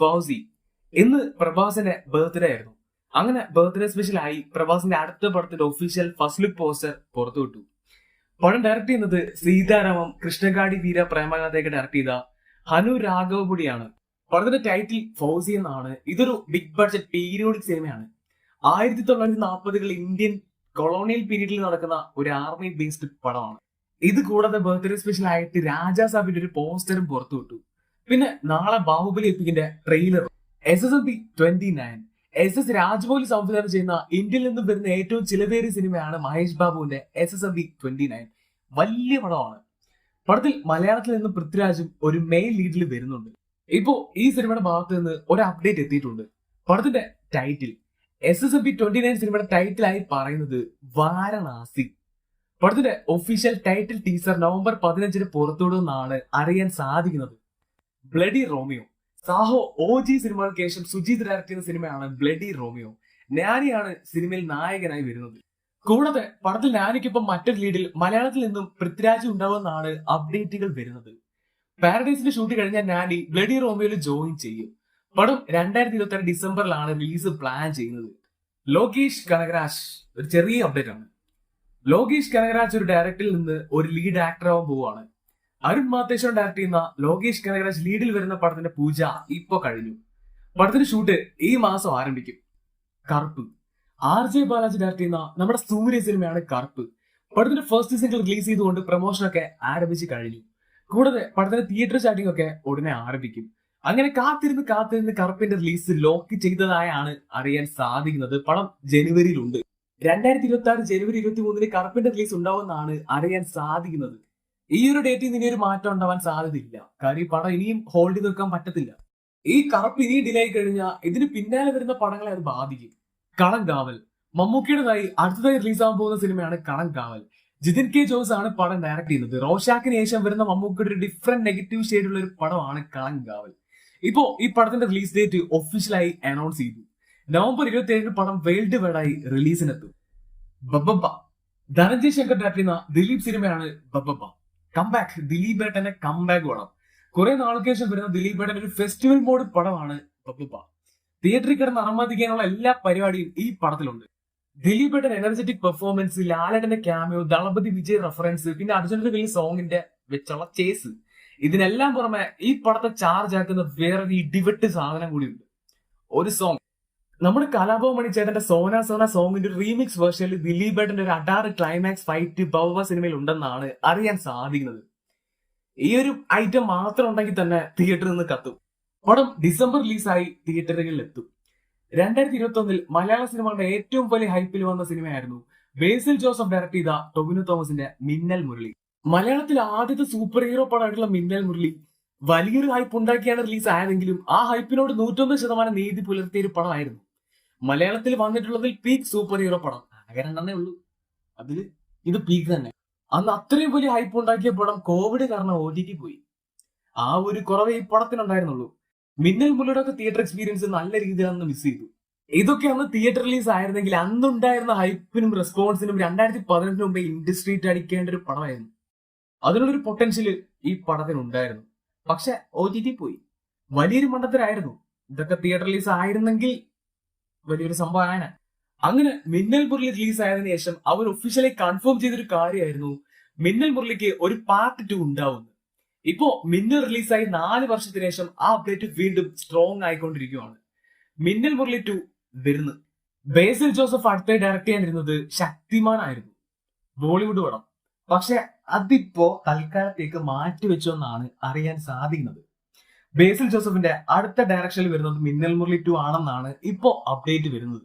Fauci ഇന്ന് പ്രഭാസിന്റെ birthday ആയിരുന്നു. അങ്ങനെ ബർത്ത്ഡേ സ്പെഷ്യൽ ആയി പ്രഭാസിന്റെ അടുത്ത പടത്തിന്റെ ഒഫീഷ്യൽ ഫസ്റ്റ് ലുക്ക് പോസ്റ്റർ പുറത്തുവിട്ടു പടം ഡയറക്ട് ചെയ്യുന്നത് സീതാരാമം കൃഷ്ണകാടി വീര പ്രേമകഥയൊക്കെ ഡയറക്ട് ചെയ്ത ഹനു രാഘവപുടിയാണ്. പടത്തിന്റെ ടൈറ്റിൽ ഫൗസി എന്നാണ്. ഇതൊരു ബിഗ് ബഡ്ജറ്റ് പീരിയോഡിക് സിനിമയാണ് ആയിരത്തി തൊള്ളായിരത്തി നാൽപ്പതുകൾ ഇന്ത്യൻ കൊളോണിയൽ പീരീഡിൽ നടക്കുന്ന ഒരു ആർമി ബേസ്ഡ് പടമാണ്. ഇത് കൂടാതെ ബർത്ത്ഡേ സ്പെഷ്യൽ ആയിട്ട് രാജാ സാബിന്റെ ഒരു പോസ്റ്ററും പുറത്തുവിട്ടു പിന്നെ നാളെ Baahubali എപ്പിക്കിന്റെ trailer S S M P twenty nine S S Rajamouli സംവിധാനം ചെയ്യുന്ന ഇന്ത്യയിൽ നിന്നും വരുന്ന ഏറ്റവും ചിലവേറിയ സിനിമയാണ് മഹേഷ് ബാബുവിന്റെ S S M P twenty nine വലിയ പടമാണ്. പടത്തിൽ മലയാളത്തിൽ നിന്ന് പൃഥ്വിരാജും ഒരു മെയിൻ ലീഡിൽ വരുന്നുണ്ട്. ഇപ്പോ ഈ സിനിമയുടെ ഭാഗത്ത് നിന്ന് ഒരു അപ്ഡേറ്റ് എത്തിയിട്ടുണ്ട്. പടത്തിന്റെ title S S M P twenty nine സിനിമയുടെ ടൈറ്റിലായി പറയുന്നത് വാരണാസി. പടത്തിന്റെ ഒഫീഷ്യൽ ടൈറ്റിൽ ടീസർ നവംബർ പതിനഞ്ചിന് പുറത്തുവിടുമെന്നാണ് അറിയാൻ സാധിക്കുന്നത്. Bloody Romeo. Saaho O G സിനിമകൾക്ക് ശേഷം സുജീത് ഡയറക്ട് ചെയ്യുന്ന സിനിമയാണ് ബ്ലഡി റോമിയോ. നാനിയാണ് സിനിമയിൽ നായകനായി വരുന്നത്. കൂടാതെ പടത്തിൽ നാനിക്കൊപ്പം മറ്റൊരു ലീഡിൽ മലയാളത്തിൽ നിന്നും പൃഥ്വിരാജ് ഉണ്ടാവുമെന്നാണ് അപ്ഡേറ്റുകൾ വരുന്നത്. പാരഡൈസിന്റെ ഷൂട്ട് കഴിഞ്ഞാൽ നാനി ബ്ലഡി റോമിയോയിൽ ജോയിൻ ചെയ്യും. പടം രണ്ടായിരത്തി ഇരുപത്തി ആറ് ഡിസംബറിലാണ് റിലീസ് പ്ലാൻ ചെയ്യുന്നത്. ലോകേഷ് കനകരാജ് ഒരു ചെറിയ അപ്ഡേറ്റ് ആണ്. ലോകേഷ് കനകരാജ് ഒരു ഡയറക്ടറിൽ നിന്ന് ഒരു ലീഡ് ആക്ടർ ആവാൻ പോവുകയാണ്. അരുൺ മാത്തേശ്വരൻ ഡയറക്ട് ചെയ്യുന്ന ലോകേഷ് കനകരാജ് ലീഡിൽ വരുന്ന പടത്തിന്റെ പൂജ ഇപ്പൊ കഴിഞ്ഞു. പടത്തിന്റെ ഷൂട്ട് ഈ മാസം ആരംഭിക്കും. കറുപ്പ്. ആർ ജെ ബാലാജി ഡയറക്ട് ചെയ്യുന്ന നമ്മുടെ സൂര്യ സിനിമയാണ് കറുപ്പ്. പടത്തിന്റെ ഫസ്റ്റ് സിംഗിൾ റിലീസ് ചെയ്തുകൊണ്ട് പ്രൊമോഷൻ ഒക്കെ ആരംഭിച്ചു കഴിഞ്ഞു. കൂടാതെ പടത്തിന്റെ തിയേറ്റർ സ്റ്റാർട്ടിംഗ് ഒക്കെ ഉടനെ ആരംഭിക്കും. അങ്ങനെ കാത്തിരുന്ന് കാത്തിരുന്ന് കറുപ്പിന്റെ റിലീസ് ലോക്ക് ചെയ്തതായാണ് അറിയാൻ സാധിക്കുന്നത്. പടം ജനുവരിയിലുണ്ട്. രണ്ടായിരത്തി ഇരുപത്തി ആറ് ജനുവരി ഇരുപത്തി മൂന്നിന് കറുപ്പിന്റെ റിലീസ് ഉണ്ടാവുമെന്നാണ് അറിയാൻ സാധിക്കുന്നത്. ഈ ഒരു ഡേറ്റിൽ ഇനി ഒരു മാറ്റം ഉണ്ടാവാൻ സാധ്യതയില്ല. കാര്യം ഈ പടം ഇനിയും ഹോൾഡ് ചെയ്ത് വെക്കാൻ പറ്റത്തില്ല. ഈ കറപ്പ് ഇനി ഡിലേ ആയി കഴിഞ്ഞാൽ ഇതിന് പിന്നാലെ വരുന്ന പടങ്ങളെ അത് ബാധിക്കും. കളങ്കാവൽ മമ്മൂക്കിയുടേതായി അടുത്തതായി റിലീസ് ആവാൻ പോകുന്ന സിനിമയാണ് കളങ്കാവൽ ജിതിൻ കെ ജോസ് ആണ് പടം ഡയറക്ട് ചെയ്യുന്നത്. റോഷാക്കിന് ശേഷം വരുന്ന മമ്മൂക്കിയുടെ ഒരു ഡിഫറെന്റ് നെഗറ്റീവ് ഷെയ്ഡുള്ള ഒരു പടമാണ് കളങ്കാവൽ ഇപ്പോ ഈ പടത്തിന്റെ റിലീസ് ഡേറ്റ് ഒഫീഷ്യലായി അനൗൺസ് ചെയ്തു. നവംബർ ഇരുപത്തി ഏഴിന് പടം വേൾഡ് വൈഡായി റിലീസിനെത്തും ബബ്ബ ധനഞ്ജയ് ശങ്കർ ഡയറക്ട് ചെയ്യുന്ന ദിലീപ് സിനിമയാണ് ബബ്ബ കംബാക്ക് ദിലീപ് ഏട്ടന്റെ കംബാക്ക് പടം കുറെ നാൾക്ക് ശേഷം വരുന്ന ദിലീപ് ഏട്ടൻ ഒരു ഫെസ്റ്റിവൽ മോഡ് പടമാണ് പപ്പുപ്പ. തിയേറ്ററിൽ കിടന്ന് അറമാദിക്കാനുള്ള എല്ലാ പരിപാടിയും ഈ പടത്തിലുണ്ട്. ദിലീപ് ഏട്ടൻ എനർജറ്റിക് പെർഫോമൻസ് ലാലേട്ടന്റെ ക്യാമിയോ ദളപതി വിജയ് റെഫറൻസ് പിന്നെ അർജുനന്റെ വലിയ സോങ്ങിന്റെ വെച്ചുള്ള ചേസ് ഇതിനെല്ലാം പുറമെ ഈ പടത്തെ ചാർജ് ആക്കുന്ന വേറൊരു ഇടിവെട്ട് സാധനം കൂടിയുണ്ട്. ഒരു സോങ് നമ്മുടെ കലാഭവൻ മണി ചേട്ടന്റെ സോന സോന സോങ്ങിന്റെ ഒരു റീമിക്സ് വേർഷനിൽ ദിലീപ് ഏട്ടന്റെ ഒരു അഡാറ് ക്ലൈമാക്സ് ഫൈറ്റ് ഭവ സിനിമയിൽ ഉണ്ടെന്നാണ് അറിയാൻ സാധിക്കുന്നത്. ഈ ഒരു ഐറ്റം മാത്രം ഉണ്ടെങ്കിൽ തന്നെ തിയേറ്ററിൽ നിന്ന് കത്തും. പടം ഡിസംബർ റിലീസായി തിയേറ്ററുകളിൽ എത്തും. രണ്ടായിരത്തി ഇരുപത്തി ഒന്നിൽ മലയാള സിനിമകളുടെ ഏറ്റവും വലിയ ഹൈപ്പിൽ വന്ന സിനിമയായിരുന്നു ബേസിൽ ജോസഫ് ഡയറക്ട് ചെയ്ത ടൊവിനോ തോമസിന്റെ മിന്നൽ മുരളി. മലയാളത്തിൽ ആദ്യത്തെ സൂപ്പർ ഹീറോ പടമായിട്ടുള്ള മിന്നൽ മുരളി വലിയൊരു ഹൈപ്പ് ഉണ്ടാക്കിയാണ് റിലീസ് ആയതെങ്കിലും ആ ഹൈപ്പിനോട് നൂറ്റൊമ്പത് ശതമാനം നീതി പുലർത്തിയ ഒരു പടമായിരുന്നു. മലയാളത്തിൽ വന്നിട്ടുള്ളതിൽ പീക്ക് സൂപ്പർ ഹീറോ പടം. രണ്ടെണ്ണേ ഉള്ളൂ. അതിൽ ഇത് പീക്ക് തന്നെ. അന്ന് അത്രയും വലിയ ഹൈപ്പ് ഉണ്ടാക്കിയ പടം കോവിഡ് കാരണം ഒ ടി പോയി. ആ ഒരു കുറവേ ഈ പടത്തിനുണ്ടായിരുന്നുള്ളൂ. മിന്നൽ മുല്ലയുടെ ഒക്കെ തിയേറ്റർ എക്സ്പീരിയൻസ് നല്ല രീതിയിൽ അന്ന് മിസ് ചെയ്തു. ഇതൊക്കെ അന്ന് തിയേറ്റർ റിലീസ് ആയിരുന്നെങ്കിൽ അന്നുണ്ടായിരുന്ന ഹൈപ്പിനും റെസ്പോൺസിനും രണ്ടായിരത്തി പതിനെട്ടിന് മുമ്പേ ഇൻഡസ്ട്രി അടിക്കേണ്ട ഒരു പടമായിരുന്നു. അതിനുള്ളൊരു പൊട്ടൻഷ്യൽ ഈ പടത്തിനുണ്ടായിരുന്നു. പക്ഷെ ഒ ടി ടി പോയി. വലിയൊരു മണ്ഡത്തിലായിരുന്നു ഇതൊക്കെ തിയേറ്റർ റിലീസ് ആയിരുന്നെങ്കിൽ വലിയൊരു സംഭവമാണ്. അങ്ങനെ മിന്നൽ മുരളി റിലീസ് ആയതിനു ശേഷം അവർ ഒഫീഷ്യലി കൺഫേം ചെയ്തൊരു കാര്യമായിരുന്നു മിന്നൽ മുരളിക്ക് ഒരു പാർട്ട് ടു ഉണ്ടാവുന്നു. ഇപ്പോ മിന്നൽ റിലീസായി നാല് വർഷത്തിന് ശേഷം ആ അപ്ഡേറ്റ് വീണ്ടും സ്ട്രോങ് ആയിക്കൊണ്ടിരിക്കുകയാണ്. മിന്നൽ മുരളി ടു വരുന്നു. ബേസിൽ ജോസഫ് അടുത്ത ഡയറക്ട് ചെയ്യാനിരുന്നത് ശക്തിമാൻ ആയിരുന്നു. ബോളിവുഡ് പടം. പക്ഷെ അതിപ്പോ തൽക്കാലത്തേക്ക് മാറ്റി വെച്ചോന്നാണ് അറിയാൻ സാധിക്കുന്നത്. ബേസിൽ ജോസഫിന്റെ അടുത്ത ഡയറക്ഷനിൽ വരുന്നത് മിന്നൽ മുരളി ടു ആണെന്നാണ് ഇപ്പോ അപ്ഡേറ്റ് വരുന്നത്.